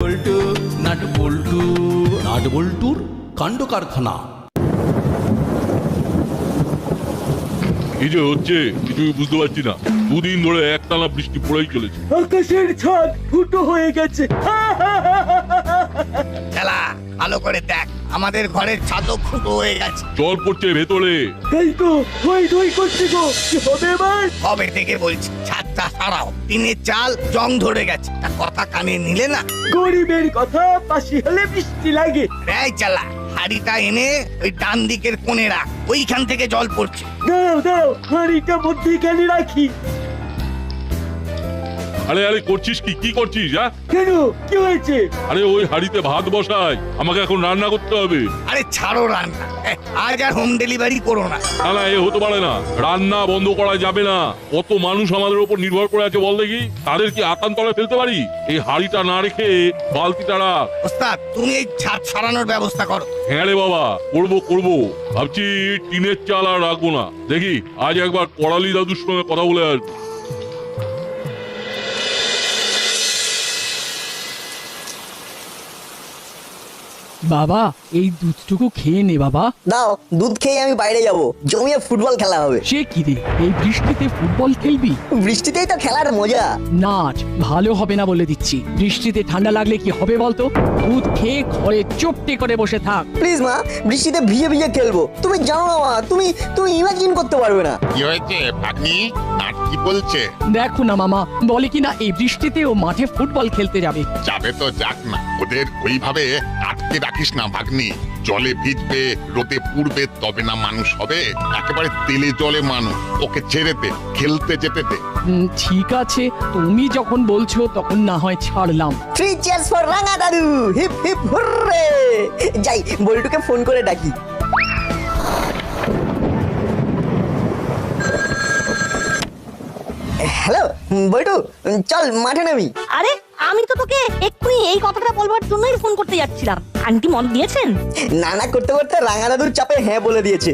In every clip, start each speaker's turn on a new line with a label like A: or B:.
A: বল্টু nut বল্টু nut বল্টুর কাণ্ড কারখানা
B: এই যে হচ্ছে কিছুই বুঝতে পারছি না দুদিন ধরে একটানা বৃষ্টি পড়েই চলেছে
C: আকাশের ছাদ ফুটো হয়ে গেছে
D: খেলা ভালো করে দেখ আমাদের ঘরের ছাদও ফুটো হয়ে গেছে।
B: জল পড়ছে ভেতরে।
C: তাই তো হই ধই করছে গো। কি হবে এবার?
D: কবে থেকে বলছি ছাদটা সারাও টিনের চাল জং ধরে গেছে। তা কথা কানে নিলে না?
C: গরিবের কথা পাশি হলে বৃষ্টি লাগে।
D: এই চালা হাড়িটা এনে ওই ডান দিকের কোণে রাখ ওইখান থেকে জল পড়ছে।
C: দাও দাও হাঁড়িটা মধ্যিখানে রাখি।
B: আরে আরে করছিস কি? কি করছিস হ্যাঁ?
C: কেন? কি হয়েছে?
B: আরে ওই হাড়িতে ভাত বসাই আমাকে এখন রান্না করতে হবে।
D: আরে ছাড়ো রান্না। আজ আর হোম ডেলিভারি করো না।
B: না না এ হতে পারে না। রান্না বন্ধ করা যাবে না। কত মানুষ আমাদের উপর নির্ভর করে আছে বল দেখি। তাদের কি আতান ফেলতে পারি? এই হাড়িটা না রেখে বালতিটা রাখ
D: ওস্তাদ তুমি এই ছাদ সারানোর ব্যবস্থা করো।
B: হ্যাঁ রে বাবা করব করব। ভাবছি টিনের চাল আর রাখব না। দেখি আজ একবার করালি দাদুর সঙ্গে কথা বলে আসব।
E: বাবা এই দুধটুকু খেয়ে নে বাবা।
F: দাও দুধ খেয়ে আমি বাইরে যাব। জমিয়ে ফুটবল খেলা হবে।
E: সে কি রে এই বৃষ্টিতে ফুটবল খেলবি?
F: বৃষ্টিতেই তো খেলার মজা।
E: নাচ ভালো হবে না বলে দিচ্ছি। বৃষ্টিতে ঠান্ডা লাগলে কি হবে বলতো? দুধ খেয়ে ঘরে চোপটে করে বসে থাক।
F: প্লিজ মা বৃষ্টিতে ভিজে ভিজে খেলব। তুমি জানো না মা তুমি তুমি ইমাজিন করতে পারবে না।
G: কি হয়েছে ভাগ্নি? নাট কি বলছে?
E: দেখো না মামা বলে কিনা এই বৃষ্টিতে ও মাঠে ফুটবল খেলতে যাবে।
G: যাবে তো যাক না ওদের ওইভাবে আটকে রাখিস না ভাগ্নি। জলে ভিজবে রোদে পুড়বে তবে না মানুষ হবে একেবারে তেলে জলে মানুষ। ওকে ছেড়ে দে খেলতে যেতে দে।
E: ঠিক আছে তুমি যখন বলছো তখন না হয় ছাড়লাম।
F: থ্রি চেয়ার্স ফর রাঙা দাদু হিপ হিপ হুররে। যাই বল্টুকে ফোন করে ডাকি। হ্যালো বল্টু চল মাঠে নামি।
H: আরে আমি তো তোকে এক্ষুনি এই কথাটা বলবার জন্যই ফোন করতে যাচ্ছিলাম। আন্টি মন দিয়েছেন?
F: না না করতে করতে রাঙা দাদুর চাপে হ্যাঁ বলে দিয়েছে।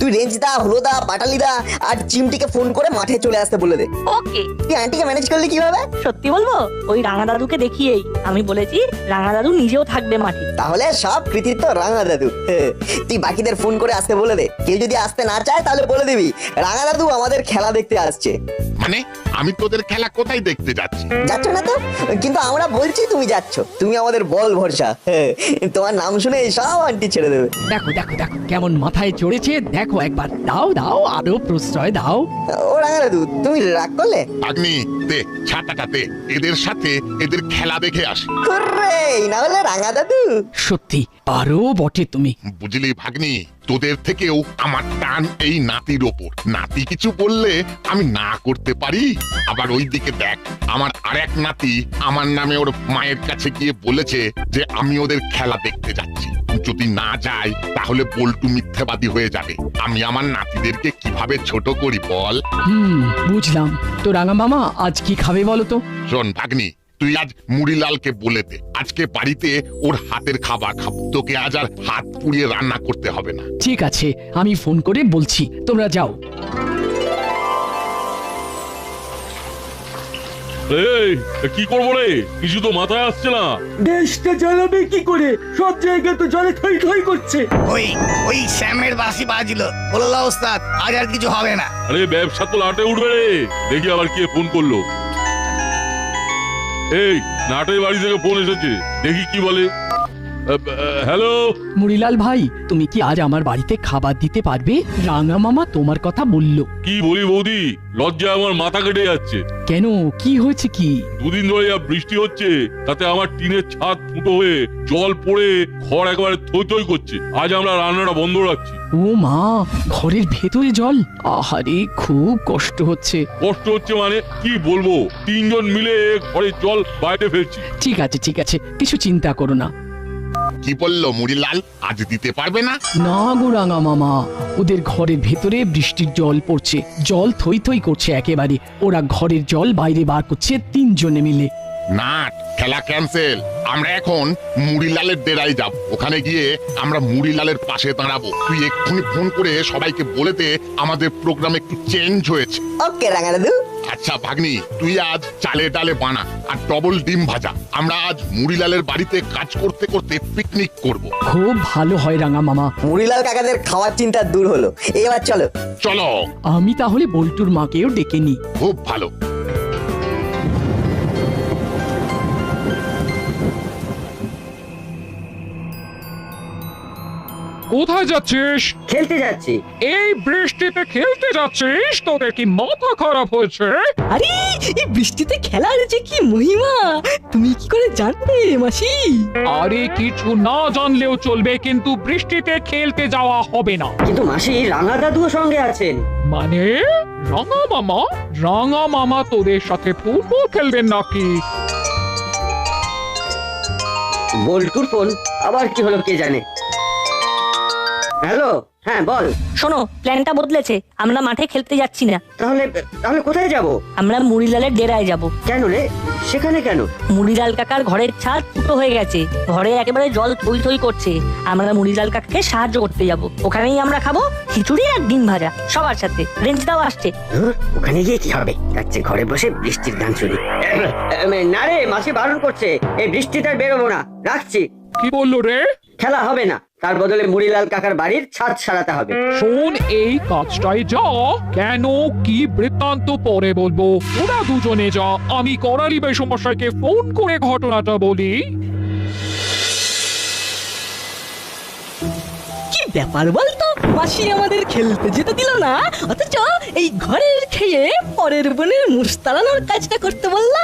F: তুই রেঞ্জদা হলোদা পাটালিদা আর চিমটিকে ফোন করে মাঠে চলে আসতে বলে দে।
H: ওকে।
F: তুই আন্টিকে ম্যানেজ করলি কীভাবে?
H: সত্যি বলব ওই রাঙা দাদুকে দেখিয়েই আমি বলেছি রাঙা দাদু নিজেও থাকবে মাঠে।
F: তাহলে সব কৃতিত্ব রাঙা দাদু তুই বাকিদের ফোন করে আসতে বলে দে। কেউ যদি আসতে না চায় তাহলে বলে দিবি রাঙা দাদু আমাদের খেলা দেখতে আসছে।
G: মানে? আমি তোদের খেলা কোথায় দেখতে যাচ্ছি?
F: যাচ্ছ না তো? কিন্তু আমরা বলছি তুমি যাচ্ছ। তুমি আমাদের বল ভরসা। তোমার নাম শুনে সব আন্টি ছেড়ে দেবে।
E: দেখো দেখো দেখো কেমন মাথায় চড়েছে। দেখো একবার দাও দাও আরও প্রশ্রয় দাও।
F: ও রাঙা দাদু তুমি রাগ করলে?
G: ভাগ্নি দে ছাতাটা দে। এদের সাথে এদের খেলা দেখে আসি।
F: হুররে, না হলে রাঙা দাদু
E: সত্যি আরও বটে তুমি।
G: বুঝলি ভাগ্নি? তোদের থেকেও আমার টান এই নাতির ওপর। নাতি কিছু বললে আমি না করতে পারি? আবার ওই দিকে দেখ আমার আরেক নাতি আমার নামে ওর মায়ের কাছে গিয়ে বলেছে যে আমি ওদের খেলা দেখতে যাচ্ছি। যদি না যাই তাহলে বল্টু মিথ্যাবাদী হয়ে যাবে। আমি আমার নাতিদেরকে কীভাবে ছোট করি বল?
E: হুম বুঝলাম। তো রাঙা মামা আজ কি খাবে বলো তো?
G: শোন ভাগ্নি তুই আজ মুড়িলালকে বলে দে। আজকে বাড়িতে ওর হাতের খাবার খাব। তোকে আজ আর হাত পুড়িয়ে রান্না করতে হবে না।
E: ঠিক আছে আমি ফোন করে বলছি তোমরা যাও।
B: এই কি করব রে? কিছু তো মাথায় আসছে না।
C: দেশটা জ্বালাবে কি করে? সব জায়গায় তো জলে থই থই করছে।
D: ওই ওই শ্যামের বাসি বাজলো। বলল ওস্তাদ আজ আর কিছু হবে না।
B: আরে ব্যবসা তো লাটে উঠবে রে। দেখি আবার কে ফোন করল। এই নাটের বাড়ি থেকে ফোন এসেছে। দেখি কি বলে। হ্যালো?
E: মুড়িলাল ভাই তুমি কি আজ আমার বাড়িতে খাবার দিতে পারবে? রাঙা মামা তোমার কথা বলল।
B: কি বলি বৌদি? লজ্জা আমার মাথা কেটে যাচ্ছে।
E: কেন? কি হয়েছে কি?
B: দুদিন ধরে যা বৃষ্টি হচ্ছে তাতে আমার টিনের ছাদ ফুটো হয়ে জল পড়ে ঘর একেবারে থই থই করছে। আজ আমরা রান্নাটা বন্ধ রাখছি।
E: ও মা ঘরের ভেতরে জল? আহারে খুব কষ্ট হচ্ছে।
B: কষ্ট হচ্ছে মানে কি বলব? তিনজন মিলে ঘরের জল বাইরে ফেলছি।
E: ঠিক আছে ঠিক আছে কিছু চিন্তা করো না।
G: কি বলল? মুড়িলাল আজ দিতে পারবে না?
E: না গো রাঙা মামা ওদের ঘরের ভেতরে বৃষ্টির জল পড়ছে। জল থই থই করছে একেবারে। ওরা ঘরের জল বাইরে বার করছে তিনজনে মিলে।
G: নাট খেলা ক্যান্সেল আমরা এখন মুড়িলালের ডেরায় যাব। ওখানে গিয়ে আমরা মুড়িলালের পাশে দাঁড়াবো। তুই এক্ষুনি ফোন করে সবাইকে বলে দে আমাদের প্রোগ্রাম একটু চেঞ্জ হয়েছে।
F: ওকে রাঙা দাদু।
G: আচ্ছা ভাগ্নি তুই আজ চালে ডালে বানা আর ডবল ডিম ভাজা। আমরা আজ মুড়িলালের বাড়িতে কাজ করতে করতে পিকনিক করব।
E: খুব ভালো হয় রাঙা মামা।
F: মুড়িলাল কাকাদের খাওয়ার চিন্তা দূর হলো। এবার চলো।
G: চলো।
E: আমি তাহলে বল্টুর মাকেও ডেকে নি
G: খুব ভালো।
I: কোথায় যাচ্ছিস?
C: খেলতে যাচ্ছি।
I: এই বৃষ্টিতে খেলতে যাচ্ছিস? তোদের কি মাথা খারাপ হয়েছে?
J: আরে এই বৃষ্টিতে খেলার যে কি মহিমা? তুমি কি করে জানতে মাসি?
I: আরে কিছু না জানলেও চলবে কিন্তু বৃষ্টিতে খেলতে যাওয়া হবে না।
C: কিন্তু মাসি রাঙা দাদুও সঙ্গে আছেন।
I: মানে? রাঙা মামা? রাঙা মামা তোদের সাথে ফুটবল খেলবেন নাকি?
C: বল্টুর ফোন আবার কি হলো কে জানে? হ্যালো? হ্যাঁ বল।
H: শোনো প্ল্যানটা বদলেছে। আমরা মাঠে খেলতে যাচ্ছি না।
C: তাহলে তাহলে কোথায় যাব?
H: আমরা মুড়িলালের ডেরায় যাব।
C: কেন রে? সেখানে কেন?
H: মুড়িলাল কাকার ঘরের ছাদ ফুটো হয়ে গেছে। ঘরে একেবারে জল থই থই করছে। আমরা মুড়িলাল কাকাকে সাহায্য করতে যাব। ওখানেই আমরা খাব খিচুড়ি আর ডিম ভাজা সবার সাথে। রেঞ্জটাও আসছে।
C: ওখানে গিয়ে কি হবে? যাচ্ছে ঘরে বসে বৃষ্টির গান শুনি। না রে মাসি বারণ করছে। এই বৃষ্টিতে বেরোবো না। রাখছি।
I: কি বলল রে?
C: খেলা হবে না। তার বদলে মুড়িলাল কাকার বাড়ির ছাদ সারাতে হবে।
I: শোন এই কাজটাই যা কেন কি বৃত্তান্ত পরে বলব। ওরা দুজনে যা আমি করালি সমস্যাকে ফোন করে ঘটনাটা বলি।
J: কি ব্যাপার বলতো? মাসি আমাদের খেলতে যেতে দিল না। অথচ এই ঘরের খেয়ে পরের বোনের মুষ তাড়ানোর কাজটা করতে বললা।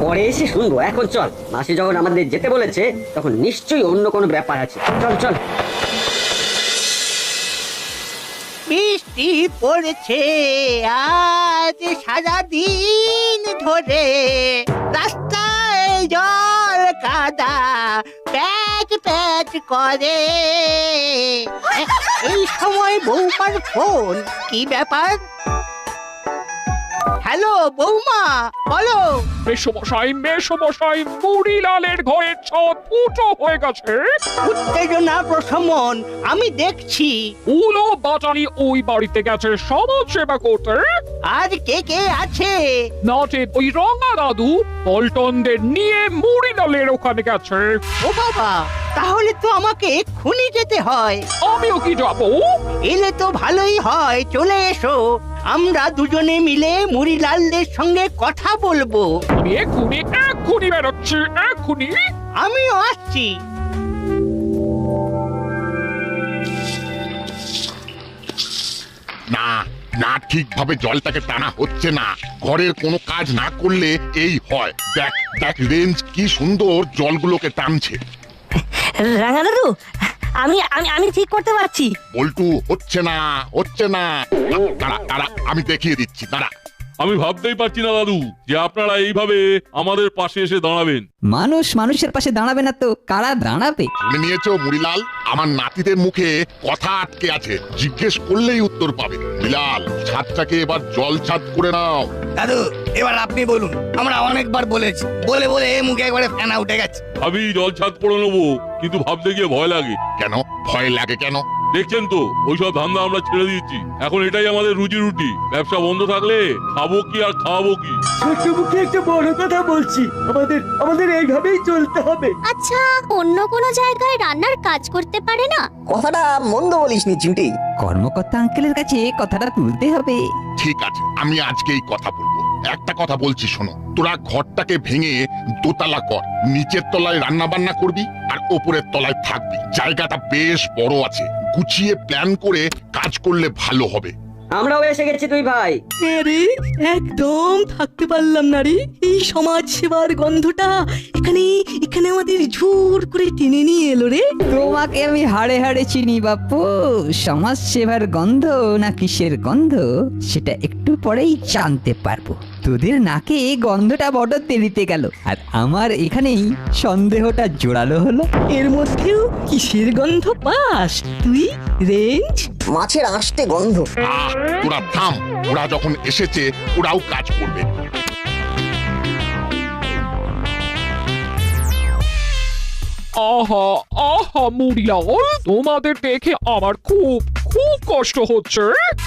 C: পরে এসে শুনব। এখন চল। মাসি যখন আমাদের যেতে বলেছে তখন নিশ্চয়ই অন্য কোনো ব্যাপার আছে। চল চল।
D: বৃষ্টি পড়েছে আজ সারা দিন ধরে। রাস্তায় জল কাদা করে। এই সময় বৌমার ফোন কি ব্যাপার? হ্যালো বৌমা বলো।
I: মেসমশাই মেসমশাই মুড়িলালের ঘরের ছাদ ফুটো হয়ে গেছে।
D: উত্তেজনা প্রশমন আমি দেখছি।
I: উলো বাটারি ওই বাড়িতে গেছে সমাজ সেবা করতে।
D: আর কে কে আছে?
I: নাটে ওই রঙা দাদু পল্টনদের নিয়ে মুড়িলালের ওখানে গেছে।
D: ও বাবা তাহলে তো আমাকে এক্ষুনি যেতে হয়।
I: আমিও কি যাব?
D: এলে তো ভালোই হয় চলে এসো। আমরা দুজনে মিলে মুড়িলালদের সঙ্গে কথা বলব।
I: বেরোচ্ছি
D: আমিও আসছি।
G: না না ঠিকভাবে জলটাকে টানা হচ্ছে না। ঘরের কোনো কাজ না করলে এই হয়। দেখ দেখ রেঞ্জ কি সুন্দর জলগুলোকে টানছে।
H: রাঙা দাদু আমি আমি আমি ঠিক করতে পারছি।
G: বল্টু, হচ্ছে না হচ্ছে না। দাঁড়া দাঁড়া আমি দেখিয়ে দিচ্ছি, দাঁড়া।
B: আমি ভাবতেই পারছি না দাদু যে আপনারা এইভাবে আমাদের পাশে এসে দাঁড়াবেন।
K: মানুষ মানুষের পাশে দাঁড়াবে না তো কারা দাঁড়াবে?
G: শুনে নিয়েছো মুড়িলাল? আমার নাতিদের মুখে কথা আটকে আছে জিজ্ঞেস করলেই উত্তর পাবে। বিলাল ছাদটাকে এবার জল ছাদ করে নাও।
D: দাদু এবার আপনি বলুন আমরা অনেকবার বলেছি বলে বলে এ মুখে একবারে ফেনা উঠে গেছে।
B: ভাবি জল ছাদ করে নেব কিন্তু ভাবতে গিয়ে ভয় লাগে।
G: কেন? ভয় লাগে কেন?
B: দেখছেন তো ওইসব ধান্দা আমরা ছেড়ে দিয়েছি। এখন এটাই আমাদের রুজি রুটি। ব্যবসা বন্ধ থাকলে খাব কি আর খাওয়াবো কি?
C: ছোট্ট মুখে একটা বড় কথা বলছি। আমাদের আমাদের এইভাবেই চলতে হবে।
H: আচ্ছা অন্য কোনো জায়গায় রান্নার কাজ করতে পারে না?
F: কথাটা মন্দ বলিসনি চিমটি।
K: কর্মকর্তা আঙ্কেলের কাছে কথাটা তুলতে হবে।
G: ঠিক আছে আমি আজকে এই কথা বলব। একটা কথা বলছি শোনো। তোরা ঘরটাকে ভেঙে দোতলা কর। নিচের তলায় রান্না বান্না করবি আর ওপরের তলায় থাকবি। জায়গাটা বেশ বড় আছে। গুছিয়ে প্ল্যান করে কাজ করলে ভালো হবে।
C: আমরাও এসে গেছি তুই ভাই।
J: আরে একদম থাকতে পারলাম না রে। এই সমাজ সেবার গন্ধটা এখানে এখানে আমাদের ঝুর করে টেনে নিয়ে এলো রে।
K: তোমাকে আমি হাড়ে হাড়ে চিনি বাপু। সমাজ সেবার গন্ধ না কিসের গন্ধ সেটা একটু পরেই জানতে পারব। তোদের নাকে গন্ধটা বড় দেরিতে গেল। আর আমার এখানেই সন্দেহটা জোরালো হলো।
J: এর মধ্যেও কিসের গন্ধ পাস? তুই রেঞ্জ?
F: মাছের আঁশটে গন্ধ।
G: আহ তোরা থাম ওরা যখন এসেছে ওরাও কাজ করবে।
I: আহা আহা মুড়িলাল তোমাদের দেখে আমার খুব খুব কষ্ট হচ্ছে।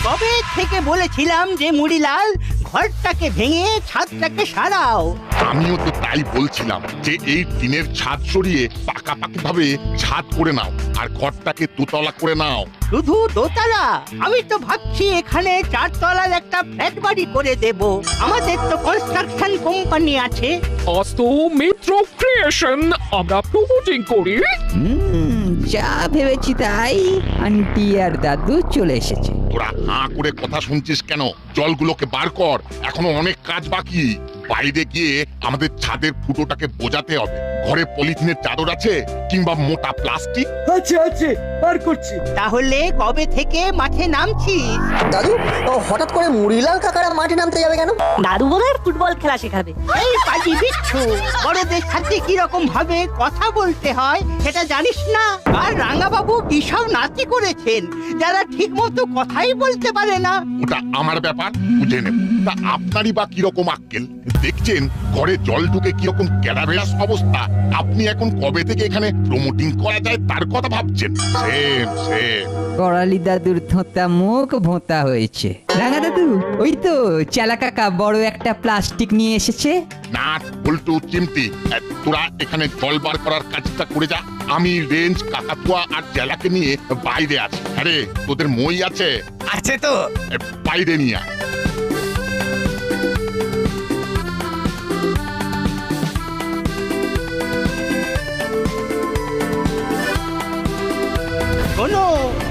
D: কবে থেকে বলেছিলাম যে মুড়িলাল ঘরটাকে ভেঙে ছাদটাকে সারাও
G: আমিও তো তাই বলছিলাম যে এই টিনের ছাদ সরিয়ে পাকাপাকি ভাবে ছাদ করে নাও আর ঘরটাকে দুতলা করে নাও।
D: শুধু দোতলা? আমি তো ভাবছি এখানে চারতলার একটা ফ্ল্যাট বাড়ি করে দেব। আমাদের তো কনস্ট্রাকশন কোম্পানি আছে।
I: আজ তো মিত্র ক্রিয়েশন আমরা প্রমোটিং করি।
K: হুম, যা ভেবেছি তাই। আন্টি আর দাদু চলে এসেছে।
G: তোরা হাঁ করে কথা শুনছিস কেন? জলগুলোকে বার কর। এখনও অনেক কাজ বাকি। বাইরে গিয়ে আমাদের ছাদের ফুটোটাকে বোঝাতে হবে। ঘরে পলিথিনের চাদর আছে কিংবা মোটা প্লাস্টিক?
D: আছে আছে বার করছি। তাহলে কবে থেকে মাঠে নামছিস?
F: দাদু ও হঠাৎ করে মুড়িলাল কাকারা মাঠে নামতে যাবে কেন?
H: দাদু বোধহয় ফুটবল খেলা শেখাবে।
D: এই পাজি বিচ্ছু বড়দের সাথে কি রকম ভাবে কথা বলতে হয় সেটা জানিস না? আর রাঙাবাবু বিশাল নাতি করেছেন যারা ঠিক মতো কথাই বলতে পারে না।
G: ওটা আমার ব্যাপার বুঝে নেব তা আপনারই বা কীরকম আক্কেল? দেখছেন ঘরে জল ঢুকে কীরকম ক্যাডাবেরাস অবস্থা। আপনি এখন কবে থেকে এখানে প্রমোটিং করা যায় তার কথা ভাবছেন? সেম সেম
K: করালি দাদুর ধোঁতা মুখ ভোঁতা হয়েছে। রাঙা দাদু ওই তো চালা কাকা বড় একটা প্লাস্টিক নিয়ে এসেছে।
G: নাট উল্টু চিমটি তোরা এখানে জল বার করার কাজটা করে যা। আমি রেঞ্জ কাকাতুয়া আর জেলাকে নিয়ে বাইরে আছি। আরে তোদের মই আছে?
D: আছে তো।
G: বাইরে নিয়ে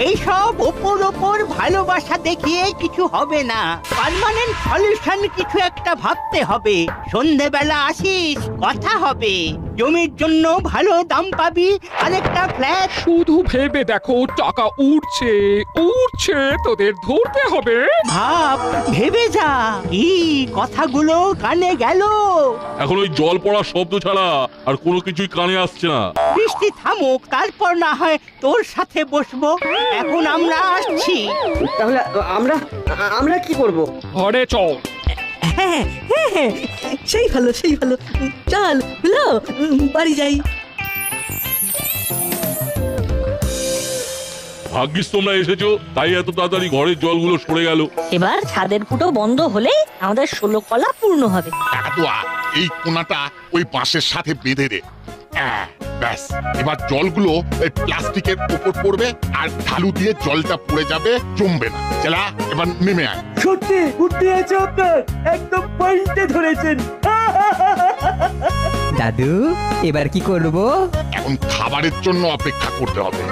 D: এইসব ওপর ওপর ভালোবাসা দেখিয়ে কিছু হবে না। পারমানেন্ট সলিউশন কিছু একটা ভাবতে হবে। সন্ধেবেলা আসিস, কথা হবে। জমির জন্য ভালো দাম পাবি। আরেকটা ফ্ল্যাট
I: শুধু ভেবে দেখো টাকা উঠছে উঠছে তোদের ধরতে হবে।
D: ভাব ভেবে যা। কি কথাগুলো কানে গেল।
B: এখন ওই জল পড়ার শব্দ ছাড়া আর কোনো কিছুই কানে আসছে না।
D: বৃষ্টি থামুক তারপর না হয় তোর সাথে বসবো। এখন আমরা আসছি।
C: তাহলে আমরা আমরা কি করব?
I: ঘরে চল।
J: হ্যাঁ হ্যাঁ হ্যাঁ। সেই ভালো সেই ভালো। চল হলো বাড়ি যাই।
B: ভাগ্যিস তোমরা এসেছ তাই এত তাড়াতাড়ি ঘরের জলগুলো সরে গেল।
H: এবার ছাদের ফুটো বন্ধ হলে আমাদের ষোলো কলা পূর্ণ হবে।
G: কাকাতুয়া এই কোনাটা ওই বাঁশের সাথে বেঁধে দে। আহ, ব্যাস এবার জলগুলো এই প্লাস্টিকের উপর পড়বে আর ঢালু দিয়ে জলটা পড়ে যাবে জমবে না। চেলা এবার নেমে আয়।
D: সত্যি বুদ্ধি আছে আপনার। একদম পয়েন্টে ধরেছেন।
K: দাদু এবার কি করব?
G: এখন খাবারের জন্য অপেক্ষা করতে হবে।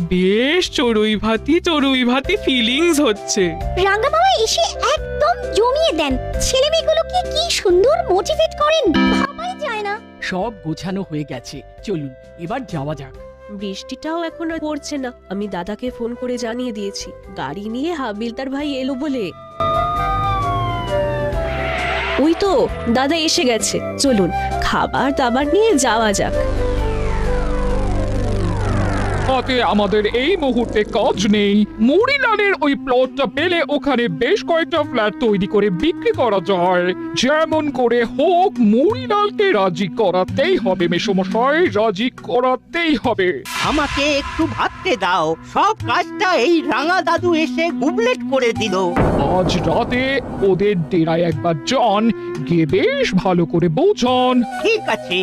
I: বেশ চড়ুই ভাতি চড়ুই ভাতি ফিলিংস হচ্ছে।
L: রাঙ্গা মামা এসে একদম জমিয়ে দেন। ছেলে মেয়েগুলোকে কি সুন্দর মোটিভেট করেন ভাবাই যায় না।
E: সব গোছানো হয়ে গেছে। চলুন এবার যাওয়া যাক।
J: বৃষ্টিটাও এখন আর পড়ছে না। আমি দাদাকে ফোন করে জানিয়ে দিয়েছি। গাড়ি নিয়ে হাবিলদার ভাই এলো বলে। ওই তো দাদা এসে গেছে। চলুন খাবার দাবার নিয়ে যাওয়া যাক।
I: হাতে আমাদের এই মুহূর্তে কাজ নেই। মুড়িলালের ওই প্লটটা পেলে ওখানে বেশ কয়েকটা ফ্ল্যাট তৈরি করে বিক্রি করা যায়। যেমন করে হোক মুড়িলালকে রাজি করাতেই হবে মেসমশাই রাজি করাতেই হবে।
D: আমাকে একটু ভাবতে দাও সব কাজটা এই রাঙা দাদু এসে গুবলেট করে দিল।
I: আজ রাতে ওদের ডেরায় একবার জন গিয়ে বেশ ভালো করে বোঝান।
D: ঠিক আছে।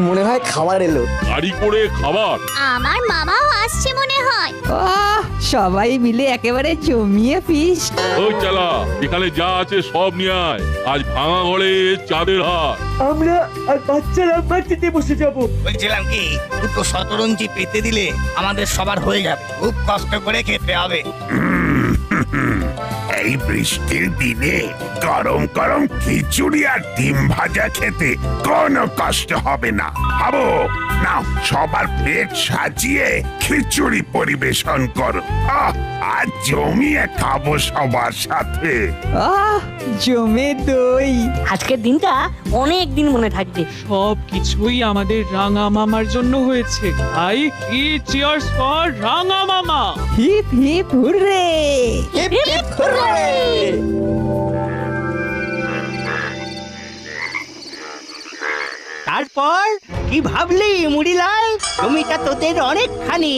F: মনে হয় খাবার এলো।
B: গাড়ি করে খাবার।
L: আমার মামাও আসছে মনে হয়।
K: আহ সবাই মিলে একেবারে জমিয়ে ফিস।
B: ওই চালা এখানে যা আছে সব নিয়ে আয়। আজ ভাঙা ঘরে চাঁদের হাট
D: আমরা আর বাচ্চারা মাটিতে বসে যাব। বলছিলাম কি দুটো শতরঞ্জি পেতে দিলে আমাদের সবার হয়ে যাবে। খুব কষ্ট করে খেতে হবে।
M: এই বৃষ্টির দিনে গরম গরম খিচুড়ি আর ডিম ভাজা খেতে কোনো কষ্ট হবে না। ভাবো নাও সবার প্লেট সাজিয়ে খিচুড়ি পরিবেশন করো। আহ, আর জমিয়ে খাব সবার সাথে।
K: আহ জমে দই।
H: আজকের দিনটা অনেক দিন মনে থাকবে।
I: সব কিছুই আমাদের রাঙা মামার জন্য হয়েছে। তাই কি চিয়ার্স ফর রাঙা মামা।
K: Hip hip hurray.
D: তারপর কি ভাবলি মুড়িলাল? জমিটা তোদের অনেকখানি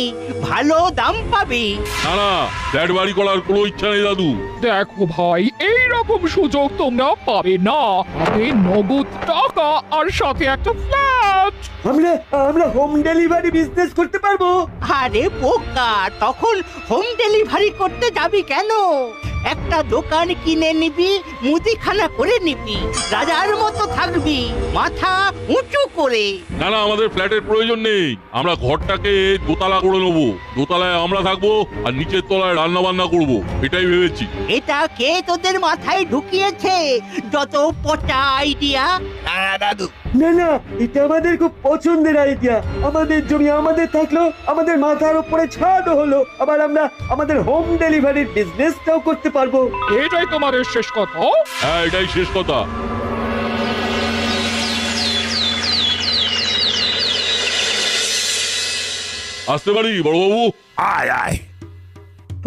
D: ভালো দাম পাবি।
B: না না ফ্ল্যাট বাড়ি করার কোনো ইচ্ছা নেই দাদু।
I: দেখো ভাই এই রকম সুযোগ তোমরা পাবে না। পাবে নগদ টাকা আর সাথে একটা ফ্ল্যাট
N: আমরা আমরা হোম ডেলিভারি বিজনেস করতে পারব।
D: আরে বোকা তখন হোম ডেলিভারি করতে যাবি কেন? একটা দোকান কিনে নিবি মুদিখানা করে নিবি রাজার মতো থাকবি মাথা উঁচু করে।
B: না না আমাদের ফ্ল্যাটের প্রয়োজন নেই। আমরা ঘরটাকে দোতলা করে নেব। দোতলায় আমরা থাকব আর নিচের তলায় রান্না বান্না করব। এটাই ভেবেছি।
D: এটা কে তোদের মাথায় ঢুকিয়েছে? যত পচা আইডিয়া
N: দাদু না না এটা আমাদের খুব পছন্দের আইডিয়া। আমাদের জমি আমাদের থাকল আমাদের মাথার উপরে ছাদও হলো আবার আমরা আমাদের হোম ডেলিভারির বিজনেসটাও করতে পারব।
I: এটাই তোমাদের শেষ কথা?
B: হ্যাঁ এটাই শেষ কথা। আসতে পারি বড়বাবু?
M: আয় আয়।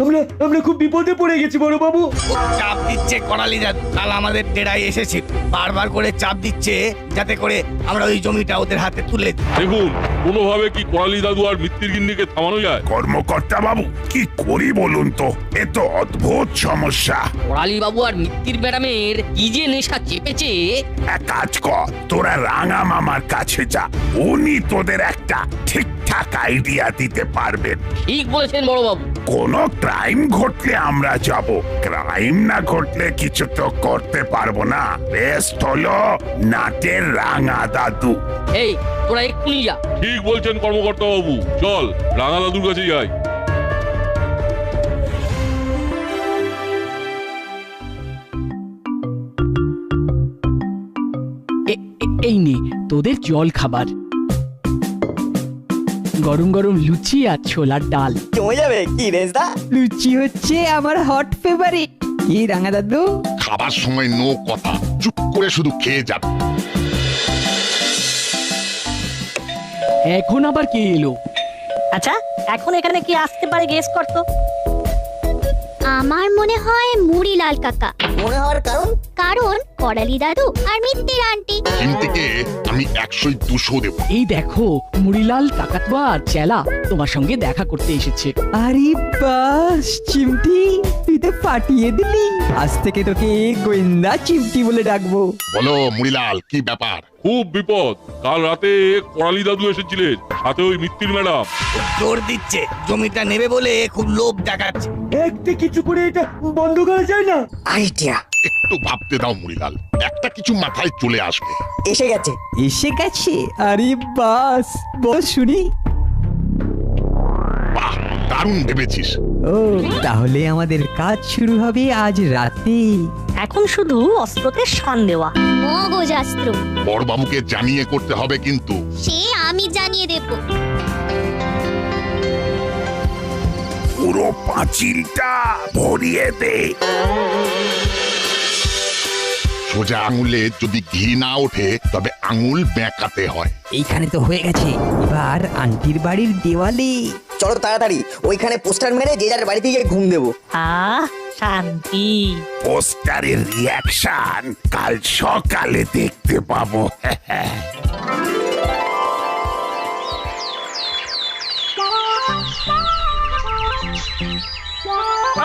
N: আমরা আমরা খুব বিপদে পড়ে গেছি বড় বাবু।
O: চাপ দিচ্ছে করালি দাদু কাল আমাদের ডেরায় এসেছে। বারবার করে চাপ দিচ্ছে যাতে করে আমরা ওই জমিটা ওদের হাতে তুলে দিই।
B: দেখুন কোনোভাবে কি করালি দাদু আর মিত্তির গিন্নিকে থামানো যায়?
M: কর্মকর্তা বাবু কি করি বলুন তো? এ তো অদ্ভুত সমস্যা।
J: করালি বাবু আর মিত্তির ম্যাডামের কি যে নেশা চেপেছে?
M: এক কাজ কর তোরা রাঙা মামার কাছে যা। উনি তোদের একটা ঠিকঠাক আইডিয়া দিতে পারবেন।
J: ঠিক বলেছেন বড় বাবু।
M: কোনো ক্রাইম ঘটলে আমরা যাব। ক্রাইম না ঘটলে কিছু তো করতে পারব না। বেস্ট হলো নাটের রাঙা দাদু।
J: এই তোরা এক্ষুনি যা।
B: ঠিক বলছেন কর্মকর্তা বাবু। চল রাঙা দাদুর কাছে যাই
E: এই নে তোদের জল খাবার গরম গরম লুচি আর ছোলার ডাল।
F: জমে যাবে? কি রেজদা
K: লুচি হচ্ছে আমার হট ফেভারিট কি রাঙা দাদু?
G: খাবার সময় নো কথা। চুপ করে শুধু খেয়ে যাবে।
E: এখন আবার কে এলো?
H: আচ্ছা এখন এখানে কি আসতে পারে গেস করতো?
L: আমার মনে হয় মুড়িলাল কাকা।
F: মনে হওয়ার কারণ?
L: কারণ করালি দাদু আর মিত্তির আন্টি।
G: তিনটিকে আমি একশোই দুশো দেবো।
E: এই দেখো মুড়িলাল কাকাতুয়া আর চেলা তোমার সঙ্গে দেখা করতে এসেছে।
K: আরে বাস চিমটি তুই তো ফাটিয়ে দিলি। আজ থেকে তোকে গোয়েন্দা চিমটি বলে ডাকবো।
G: বলো মুড়িলাল কি ব্যাপার?
B: খুব বিপদ। কাল রাতে করালি দাদু এসেছিলেন সাথে ওই মিত্তির ম্যাডাম।
O: জোর দিচ্ছে জমিটা নেবে বলে খুব লোভ দেখাচ্ছে।
N: একটা কিছু করে এটা বন্ধ করা যায় না।
F: আইডিয়া
G: একটু ভাবতে দাও মুড়িলাল একটা কিছু মাথায় চলে আসবে।
F: এসে গেছে।
K: এসে গেছে? আরে বাস বল শুনি।
G: বাহ দারুণ ভেবেছিস।
K: ও তাহলে আমাদের কাজ শুরু হবে আজ রাতে।
H: এখন শুধু অস্ত্রতে শান দেওয়া।
L: মগজাস্ত্র।
G: বড়বাবুকে জানিয়ে করতে হবে কিন্তু।
L: সে আমি জানিয়ে দেব।
M: পুরো পাঁচিলটা ভরিয়ে দে।
G: সোজা আঙুলে যদি ঘি না ওঠে তবে আঙুল বেঁকাতে হয়।
K: এইখানে তো হয়ে গেছে। এবার আন্টির বাড়ির দেওয়ালে।
F: চলো তাড়াতাড়ি ওইখানে পোস্টার মেরে যে যার বাড়িতে গিয়ে ঘুম দেবো।
H: আহ শান্তি।
M: পোস্টারের রিয়াকশন কাল সকালে দেখতে পাবো।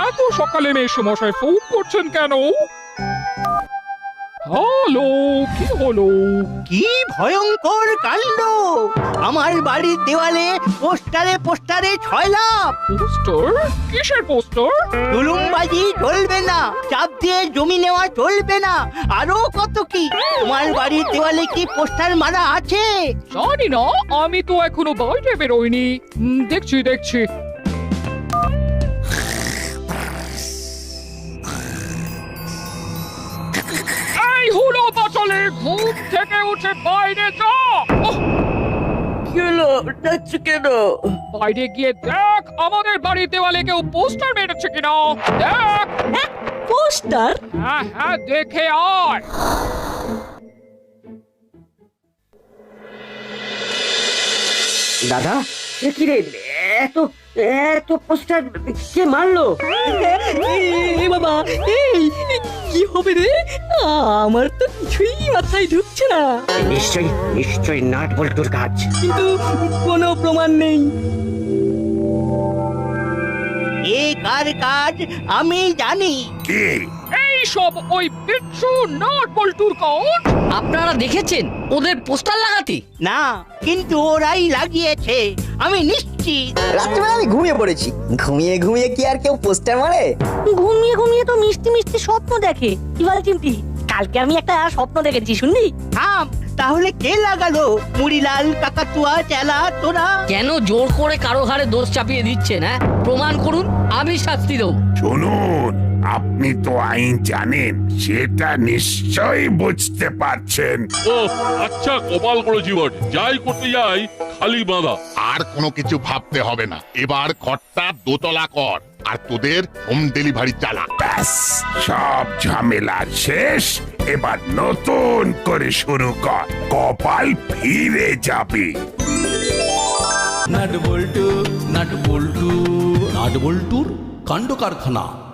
I: এত সকালে মেয়ে মশাই ফোন করছেন কেন? হ্যালো কি হলো?
D: কি ভয়ঙ্কর কাণ্ড? আমার বাড়ির দেওয়ালে পোস্টারে পোস্টারে ছয় লাভ
I: পোস্টার? কিসের পোস্টার?
D: জুলুমবাজি চলবে না চাপ দিয়ে জমি নেওয়া চলবে না। আরও কত কি? তোমার বাড়ির দেওয়ালে কি পোস্টার মারা আছে?
I: জানি না আমি তো এখনও বাইরে বেরোইনি। দেখছি দেখছি। থেকে উঠে বাইরে যা ওহ! বাইরে গিয়ে দেখ আমাদের বাড়ির দেওয়ালে কেউ পোস্টার মেরেছে কিনা। দেখ।
J: পোস্টার?
I: হ্যাঁ হ্যাঁ দেখে আয়।
C: দাদা কি রে? এত এত পোস্টার কে মারলো?
J: এ বাবা এই কি হবে রে? আমার তো কিছুই মাথায় ঢুকছে না।
C: নিশ্চয়ই নিশ্চয়ই নাট বল্টুর কাজ।
J: কিন্তু কোনো প্রমাণ নেই।
D: এ কার কাজ? আমি জানি।
M: কে?
I: সব ওই বিচ্ছু নাট বল্টুর কাজ
J: আপনারা দেখেছেন? ওদের পোস্টার লাগাতে?
D: না কিন্তু ওরাই লাগিয়েছে। আমি নিশ্চিত।
F: রাত্রিবেলা আমি ঘুমিয়ে পড়েছি। ঘুমিয়ে ঘুমিয়ে কি আর কেউ পোস্টার মারে?
H: ঘুমিয়ে ঘুমিয়ে তো মিষ্টি মিষ্টি স্বপ্ন দেখে। কি বল চিমটি? কালকে আমি একটা স্বপ্ন দেখেছি শুনলি?
D: থাম তাহলে কে লাগালো? মুড়িলাল কাকাতুয়া চেলা তোরা?
J: কেন জোর করে কারও ঘাড়ে দোষ চাপিয়ে দিচ্ছেন হ্যাঁ? প্রমাণ করুন আমি শাস্তি দেবো।
M: শুনুন আপনি তো আইন জানেন সেটা নিশ্চয়ই বুঝতে পারছেন।
B: ও আচ্ছা কপাল করেছি বটে যাই করতে যাই খালি বাঁধা।
G: আর কোনো কিছু ভাবতে হবে না। এবার ঘরটা দোতলা কর আর তোদের হোম ডেলিভারি চালা।
M: ব্যাস সব ঝামেলা শেষ। এবার নতুন করে শুরু কর। কপাল ফিরে যাবে।
A: নাট বল্টু নাট বল্টু নাট বল্টুর কাণ্ড কারখানা।